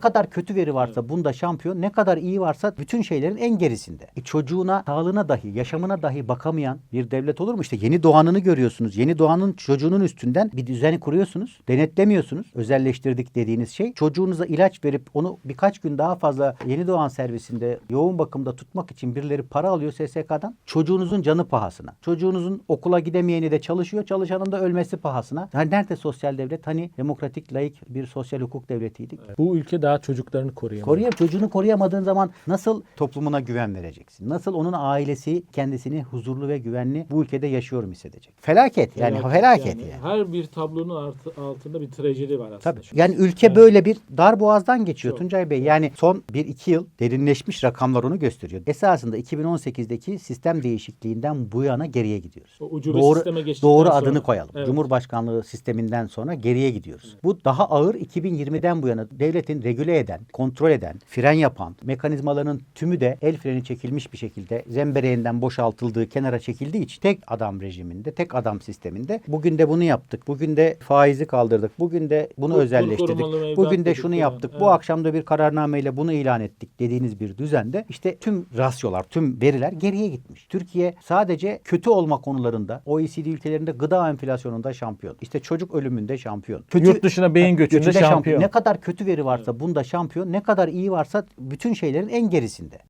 kadar kötü veri varsa bunda şampiyon, ne kadar iyi varsa bütün şeylerin en gerisinde. E çocuğuna, sağlığına dahi, yaşamına dahi bakamayan bir devlet olur mu? İşte yeni doğanını görüyorsunuz. Yeni doğanın çocuğunun üstünden bir düzeni kuruyorsunuz. Denetlemiyorsunuz. Özelleştirdik dediğiniz şey. Çocuğunuza ilaç verip onu birkaç gün daha fazla yeni doğan servisinde yoğun bakımda tutmak için birileri para alıyor SSK'dan. Çocuğunuzun canı pahasına. Çocuğunuzun okula gidemeyeni de çalışıyor. Çalışanın da ölmesi pahasına. Yani nerede sosyal devlet? Hani demokratik, laik bir sosyal hukuk devletiydik. Bu ülke daha çocuklarını koruyamıyor. Koruyam çocuğunu koruyamadığın zaman nasıl toplumuna güven vereceksin? Nasıl onun ailesi kendisini huzurlu ve güvenli bu ülkede yaşıyorum hissedecek? Felaket yani felaket, yani. Her bir tablonun artı- altında bir trajedi var aslında. Tabii. Yani an. ülke Evet. böyle bir dar boğazdan geçiyor Çok. Tuncay Bey. Yani son 1-2 yıl derinleşmiş rakamlar onu gösteriyor. Esasında 2018'deki sistem değişikliğinden bu yana geriye gidiyoruz. O Doğru, doğru sonra- adını koyalım. Evet. Cumhurbaşkanlığı sisteminden sonra geriye gidiyoruz. Bu daha ağır 2020'den bu yana devletin regüle eden, kontrol eden, fren yapan mekanizmaların tümü de el freni çekilmiş bir şekilde zembereğinden boşaltıldığı, kenara çekildiği için tek adam rejiminde, tek adam sisteminde bugün de bunu yaptık. Bugün de faizi kaldırdık. Bugün de bunu Kur- özelleştirdik. Bugün de şunu ya. yaptık. Bu Evet. akşam da bir kararnameyle bunu ilan ettik dediğiniz bir düzende işte tüm rasyolar, tüm veriler geriye gitmiş. Türkiye sadece kötü olma konularında OECD ülkelerinde gıda enflasyonunda şampiyon. İşte çocuk ölümünde şampiyon. Kötü, Yurt dışına beyin göçünde şampiyon. Ne kadar kötü veri varsa bunda şampiyon, ne kadar iyi varsa bütün şeylerin en gerisinde.